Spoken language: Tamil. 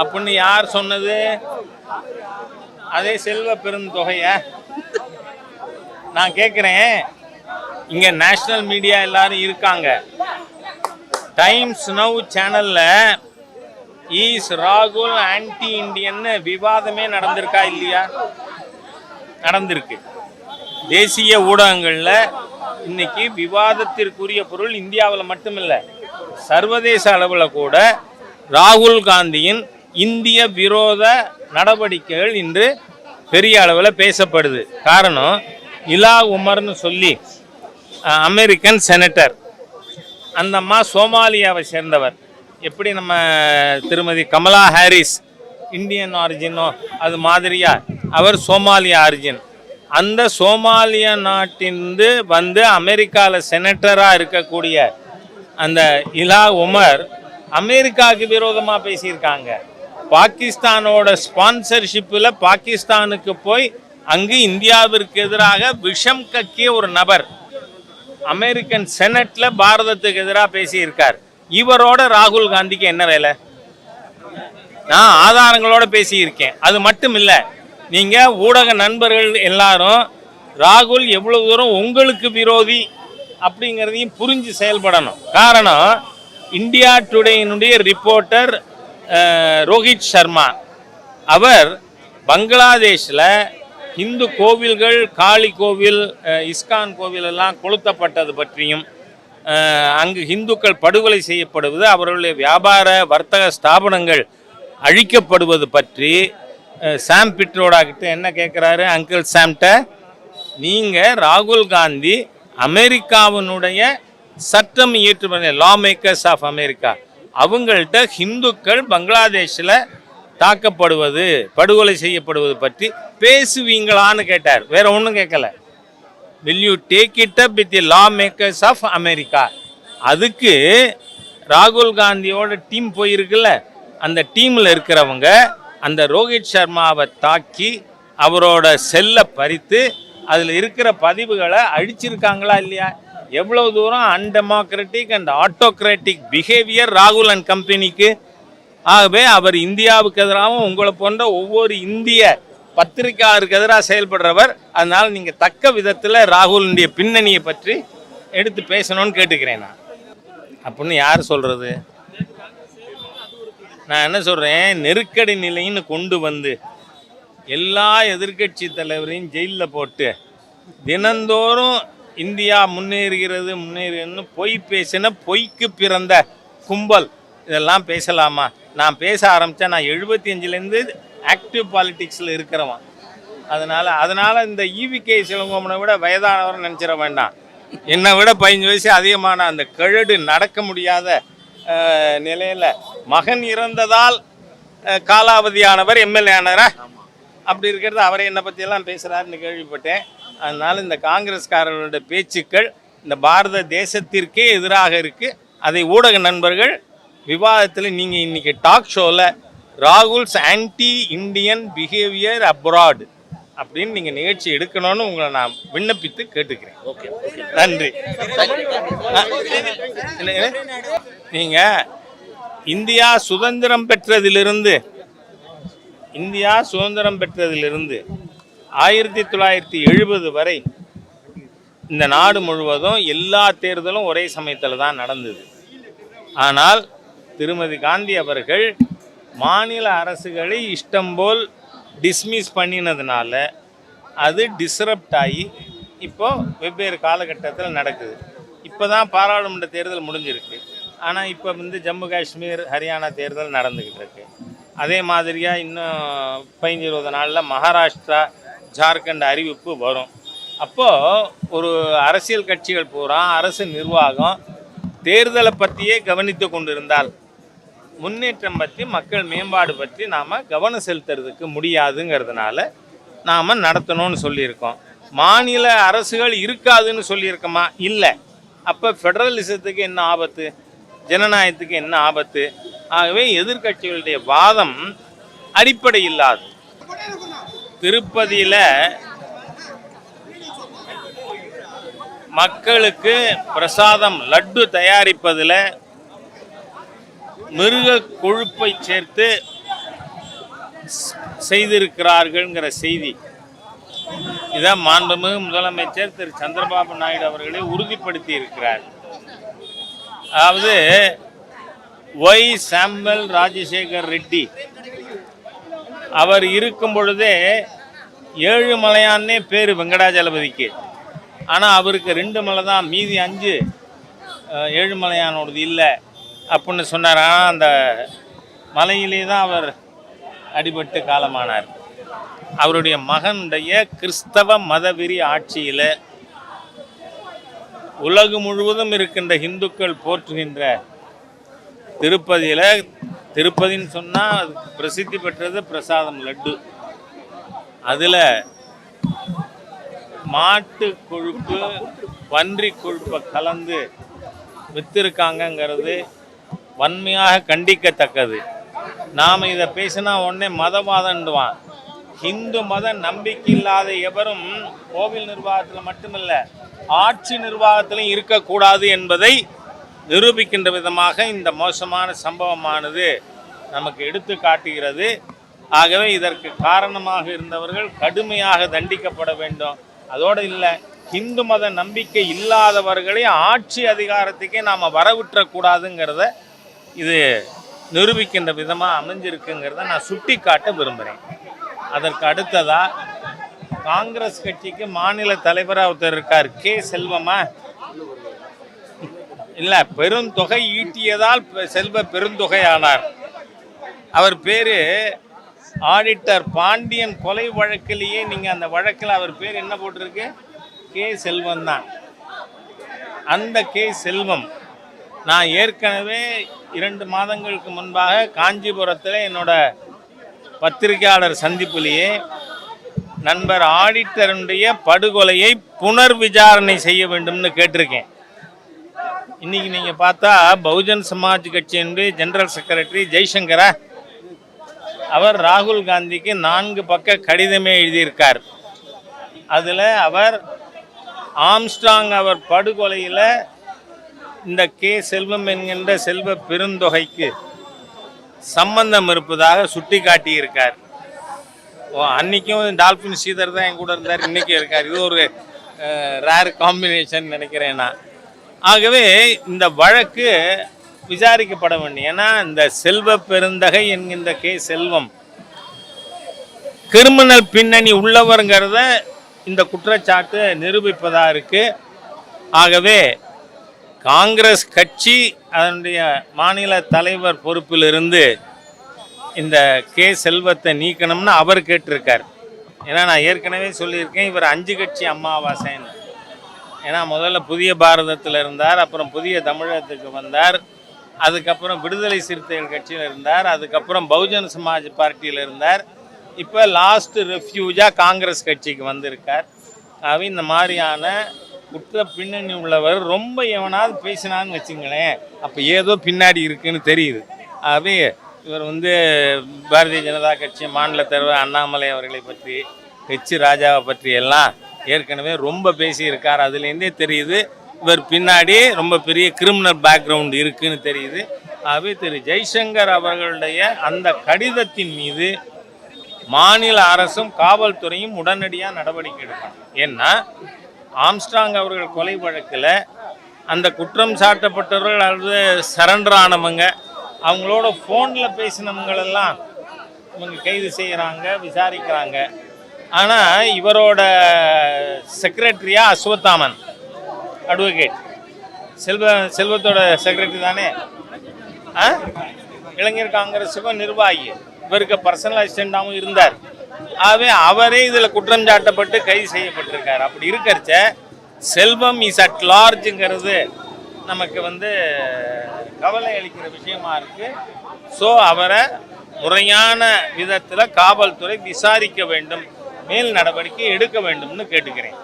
அப்படின்னு யார் சொன்னது? அதே செல்வ பெருந்தொகைய நான் கேட்குறேன் இங்க நேஷனல் மீடியா எல்லாரும் இருக்காங்க. டைம்ஸ் நவ் சேனல்ல ஈஸ் ராகுல் ஆன்டி இண்டியன்னு விவாதமே நடந்திருக்கா இல்லையா? நடந்திருக்கு. தேசிய ஊடகங்களில் இன்னைக்கு விவாதத்திற்குரிய பொருள் இந்தியாவில் மட்டுமில்லை சர்வதேச அளவில் கூட ராகுல் காந்தியின் இந்திய விரோத நடவடிக்கைகள் இன்று பெரிய அளவில் பேசப்படுது. காரணம் இலா உமர்னு சொல்லி அமெரிக்கன் செனட்டர் அந்த அம்மா சோமாலியாவை சேர்ந்தவர். எப்படி நம்ம திருமதி கமலா ஹாரிஸ் இந்தியன் ஆரிஜினோ அது மாதிரியா? அவர் சோமாலியா ஆரிஜின் அந்த சோமாலிய நாட்டிலிருந்து வந்து அமெரிக்காவில் செனட்டராக இருக்கக்கூடிய அந்த இலா உமர் அமெரிக்காவுக்கு விரோதமாக பேசியிருக்காங்க. பாகிஸ்தானோட ஸ்பான்சர்ஷிப்பில் பாகிஸ்தானுக்கு போய் அங்கு இந்தியாவிற்கு எதிராக விஷம் கக்கிய ஒரு நபர் அமெரிக்கன் செனட்ல பாரதத்துக்கு எதிராக பேசியிருக்கார். இவரோட ராகுல் காந்திக்கு என்ன வேலை? நான் ஆதாரங்களோட பேசியிருக்கேன். அது மட்டும் இல்லை நீங்க ஊடக நண்பர்கள் எல்லாரும் ராகுல் எவ்வளவு தூரம் உங்களுக்கு விரோதி அப்படிங்கிறதையும் புரிஞ்சு செயல்படணும். காரணம் இந்தியா டுடேயினுடைய ரிப்போர்ட்டர் ரோஹித் சர்மா. அவர் பங்களாதேஷில் இந்து கோவில்கள் காளி கோவில் இஸ்கான் கோவில் எல்லாம் கொளுத்தப்பட்டது பற்றியும் அங்கு இந்துக்கள் படுகொலை செய்யப்படுவது அவர்களுடைய வியாபார வர்த்தக ஸ்தாபனங்கள் அழிக்கப்படுவது பற்றி சாம் பிட்ரோடா கிட்ட என்ன கேட்குறாரு அங்கிள் சாம்கிட்ட நீங்கள் ராகுல் காந்தி அமெரிக்காவினுடைய சட்டம் இயற்றுவதை லா மேக்கர்ஸ் ஆஃப் அமெரிக்கா அவங்கள்ட்ட ஹிந்துக்கள் பங்களாதேஷில் தாக்கப்படுவது படுகொலை செய்யப்படுவது பற்றி பேசுவீங்களான்னு கேட்டார். வேற ஒன்றும் கேட்கல. Will you take it up with the law makers of America அதுக்கு ராகுல் காந்தியோட டீம் போயிருக்குல்ல? அந்த டீமில் இருக்கிறவங்க அந்த ரோஹித் சர்மாவை தாக்கி அவரோட செல்லை பறித்து அதில் இருக்கிற பதிவுகளை அழிச்சிருக்காங்களா இல்லையா? எவ்வளவு தூரம் அன்டெமோக்ராட்டிக் அண்ட் ஆட்டோக்ராட்டிக் பிஹேவியர் ராகுல் அண்ட் கம்பெனிக்கு ஆகவே அவர் இந்தியாவுக்கு எதிராகவும் உங்களை போன்ற ஒவ்வொரு இந்திய பத்திரிகையாளருக்கு எதிராக செயல்படுறவர். அதனால் நீங்கள் தக்க விதத்தில் ராகுலுடைய பின்னணியை பற்றி எடுத்து பேசணும்னு கேட்டுக்கிறேன் நான். அப்படின்னு யார் சொல்கிறது நான் என்ன சொல்கிறேன் நெருக்கடி நிலைன்னு கொண்டு வந்து எல்லா எதிர்க்கட்சி தலைவரையும் ஜெயிலில் போட்டு தினந்தோறும் இந்தியா முன்னேறுகிறது முன்னேறுன்னு பொய் பேசின பொய்க்கு பிறந்த கும்பல். இதெல்லாம் பேசலாமா? நான் பேச ஆரம்பித்தேன் நான் எழுபத்தி அஞ்சுலேருந்து ஆக்டிவ் பாலிட்டிக்ஸில் இருக்கிறவன். அதனால் அதனால் இந்த ஈவிகே சிலங்கோமனை விட வயதானவர் நினச்சிட வேண்டாம். என்னை விட பதினஞ்சு வயசு அதிகமான அந்த கழடு நடக்க முடியாத நிலையில் மகன் இறந்ததால் காலாவதியானவர் எம்எல்ஏ ஆனாரா? அப்படி இருக்கிறது அவரை என்னை பற்றியெல்லாம் பேசுகிறாருன்னு கேள்விப்பட்டேன். அதனால் இந்த காங்கிரஸ்காரர்களுடைய பேச்சுக்கள் இந்த பாரத தேசத்திற்கே எதிராக இருக்குது அதை ஊடக நண்பர்கள் விவாதத்தில் நீங்கள் இன்னைக்கு டாக் ஷோவில் Rahul's anti Indian behaviour abroad அப்படின்னு நீங்கள் நிகழ்ச்சி எடுக்கணும்னு உங்களை நான் விண்ணப்பித்து கேட்டுக்கிறேன். ஓகே. நன்றி. நீங்கள் இந்தியா சுதந்திரம் பெற்றதிலிருந்து இந்தியா சுதந்திரம் பெற்றதிலிருந்து ஆயிரத்தி தொள்ளாயிரத்தி எழுபது வரை இந்த நாடு முழுவதும் எல்லா தேர்தலும் ஒரே சமயத்தில் தான் நடந்தது. ஆனால் திருமதி காந்தி அவர்கள் மாநில அரசுகளை இஷ்டம் போல் டிஸ்மிஸ் பண்ணினதுனால அது டிஸ்ரப்ட் ஆகி இப்போ வெவ்வேறு காலகட்டத்தில் நடக்குது. இப்போ தான் பாராளுமன்ற தேர்தல் முடிஞ்சிருக்கு. ஆனால் இப்போ வந்து ஜம்மு காஷ்மீர் ஹரியானா தேர்தல் நடந்துக்கிட்டு இருக்கு. அதே மாதிரியாக இன்னும் பதினஞ்சு இருபது நாளில் மகாராஷ்டிரா ஜார்க்கண்ட் அறிவிப்பு வரும். அப்போது ஒரு அரசியல் கட்சிகள் பூரா அரசு நிர்வாகம் தேர்தலை பற்றியே கவனித்து கொண்டிருந்தால் முன்னேற்றம் பற்றி மக்கள் மேம்பாடு பற்றி நாம் கவனம் செலுத்துறதுக்கு முடியாதுங்கிறதுனால நாம் நடத்தணும்னு சொல்லியிருக்கோம். மாநில அரசுகள் இருக்காதுன்னு சொல்லியிருக்கோமா? இல்லை. அப்போ ஃபெடரலிசத்துக்கு என்ன ஆபத்து? ஜனநாயகத்துக்கு என்ன ஆபத்து? ஆகவே எதிர்க்கட்சிகளுடைய வாதம் அடிப்படை இல்லாது திருப்பதியில் மக்களுக்கு பிரசாதம் லட்டு தயாரிப்பதில் மிருக கொழுப்பை சேர்த்து செய்திருக்கிறார்கள்ங்கிற செய்தி. இதான் மாண்புமிகு முதலமைச்சர் திரு. சந்திரபாபு நாயுடு அவர்களே உறுதிப்படுத்தி இருக்கிறார் அதாவது ஒய் சாம்பல் ராஜசேகர் ரெட்டி. அவர் இருக்கும் பொழுதே ஏழு மலையான்னே பேர் வெங்கடாஜலபதிக்கு. ஆனால் அவருக்கு ரெண்டு மலை தான் மீதி அஞ்சு ஏழு மலையானோடது இல்லை அப்படின்னு சொன்னார். ஆனால் அந்த மலையிலே தான் அவர் அடிபட்டு காலமானார். அவருடைய மகனுடைய கிறிஸ்தவ மதவெறி ஆட்சியில் உலகம் முழுவதும் இருக்கின்ற இந்துக்கள் போற்றுகின்ற திருப்பதியில் திருப்பதின்னு சொன்னால் பிரசித்தி பெற்றது பிரசாதம் லட்டு. அதில் மாட்டு கொழுப்பு பன்றி கொழுப்பை கலந்து வித்திருக்காங்கங்கிறது வன்மையாக கண்டிக்கத்தக்கது. நாம் இதை பேசினா உடனே மதவாதண்டுவான் ஹிந்து மத நம்பிக்கை இல்லாத எவரும் கோவில் நிர்வாகத்தில் மட்டுமில்லை ஆட்சி நிர்வாகத்திலும் இருக்கக்கூடாது என்பதை நிரூபிக்கின்ற விதமாக இந்த மோசமான சம்பவமானது நமக்கு எடுத்து காட்டுகிறது. ஆகவே இதற்கு காரணமாக இருந்தவர்கள் கடுமையாக தண்டிக்கப்பட வேண்டும். அதோடு இல்லை இந்து மத நம்பிக்கை இல்லாதவர்களை ஆட்சி அதிகாரத்துக்கே நாம் வரவிட்டுறக்கூடாதுங்கிறத இது நிரூபிக்கின்ற விதமாக அமைஞ்சிருக்குங்கிறத நான் சுட்டி காட்ட விரும்புகிறேன் அதற்கு அடுத்ததாக காங்கிரஸ் கட்சிக்கு மாநில தலைவராக ஒருத்தர் இருக்கார் கே செல்வமா? இல்லை பெருந்தொகை ஈட்டியதால் பெ- பெருந்தொகை ஆனார் அவர் பேரு ஆடிட்டர் பாண்டியன் கொலை வழக்கிலேயே நீங்க அந்த வழக்கில் அவர் பேர் என்ன போட்டிருக்கு? கே செல்வம் தான். அந்த கே செல்வம் நான் ஏற்கனவே இரண்டு மாதங்களுக்கு முன்பாக காஞ்சிபுரத்தில் என்னோட பத்திரிகையாளர் சந்திப்பிலேயே நண்பர் ஆடிட்டருடைய படுகொலையை புனர் விசாரணை செய்ய வேண்டும்னு கேட்டிருக்கேன். இன்னைக்கு நீங்கள் பார்த்தா பகுஜன் சமாஜ் கட்சியினுடைய ஜெனரல் செக்ரட்டரி ஜெய்சங்கரா அவர் ராகுல் காந்திக்கு நான்கு பக்க கடிதமே எழுதியிருக்கார். அதில் அவர் ஆம்ஸ்டாங் அவர் படுகொலையில் இந்த கே செல்வம் என்கின்ற செல்வ பெருந்தொகைக்கு சம்பந்தம் இருப்பதாக சுட்டி காட்டியிருக்கார் ஓ அன்னைக்கும் டால்ஃபின் ஸ்ரீதர் தான் என் கூட இருந்தார் இன்றைக்கும் இருக்கார். இது ஒரு ரேர் காம்பினேஷன் நினைக்கிறேன் நான். ஆகவே இந்த வழக்கு விசாரிக்கப்பட வேண்டும். ஏன்னா இந்த செல்வ பெருந்தகை என்கின்ற கே செல்வம் கிரிமினல் பின்னணி உள்ளவருங்கிறத இந்த குற்றச்சாட்டு நிரூபிப்பதாக இருக்குது ஆகவே காங்கிரஸ் கட்சி அதனுடைய மாநில தலைவர் பொறுப்பிலிருந்து இந்த கே செல்வத்தை நீக்கணும்னு அவர் கேட்டிருக்கார். ஏன்னா நான் ஏற்கனவே சொல்லியிருக்கேன் இவர் அஞ்சு கட்சி அமாவாசைன்னு. ஏன்னா முதல்ல புதிய பாரதத்தில் இருந்தார் அப்புறம் புதிய தமிழகத்துக்கு வந்தார் அதுக்கப்புறம் விடுதலை சிறுத்தைகள் கட்சியில் இருந்தார் அதுக்கப்புறம் பகுஜன் சமாஜ் பார்ட்டியில் இருந்தார். இப்போ லாஸ்ட்டு ரெஃப்யூஜாக காங்கிரஸ் கட்சிக்கு வந்திருக்கார். ஆகவே இந்த மாதிரியான குற்ற பின்னணி உள்ளவர் ரொம்ப எவனாவது பேசினான்னு வச்சுங்களேன் அப்போ ஏதோ பின்னாடி இருக்குன்னு தெரியுது. ஆகவே இவர் வந்து பாரதிய ஜனதா கட்சி மாநில தலைவர் அண்ணாமலை அவர்களை பற்றி ஹெச் ராஜாவை பற்றி எல்லாம் ஏற்கனவே ரொம்ப பேசியிருக்கார். அதுலேருந்தே தெரியுது இவர் பின்னாடி ரொம்ப பெரிய கிரிமினல் பேக்ரவுண்ட் இருக்குன்னு தெரியுது. ஆகவே திரு ஜெய்சங்கர் அவர்களுடைய அந்த கடிதத்தின் மீது மாநில அரசும் காவல்துறையும் உடனடியாக நடவடிக்கை எடுக்கணும். ஏன்னா ஆம்ஸ்ட்ராங் அவர்கள் கொலை வழக்கில் அந்த குற்றம் சாட்டப்பட்டவர்கள் அல்லது சரண்டர் ஆனவங்க அவங்களோட ஃபோனில் பேசினவங்களெல்லாம் இவங்க கைது செய்கிறாங்க விசாரிக்கிறாங்க. ஆனால் இவரோட செக்ரட்டரியா அஸ்வத்தாமன் அட்வொகேட் செல்வ செல்வத்தோட செக்ரட்டரி தானே? ஆ? இளைஞர் காங்கிரஸுக்கும் நிர்வாகி. இவருக்கு பர்சனல் அசிஸ்டண்டாகவும் இருந்தார். ஆகவே அவரே இதில் குற்றம் சாட்டப்பட்டு கைது செய்யப்பட்டிருக்கார். அப்படி இருக்கிறச்ச செல்வம் இஸ் அட் லார்ஜுங்கிறது நமக்கு வந்து கவலை அளிக்கிற விஷயமா இருக்கு. ஸோ அவரை முறையான விதத்தில் காவல்துறை விசாரிக்க வேண்டும். மேல் நடவடிக்கை எடுக்க வேண்டும்னு கேட்டுக்கிறேன்.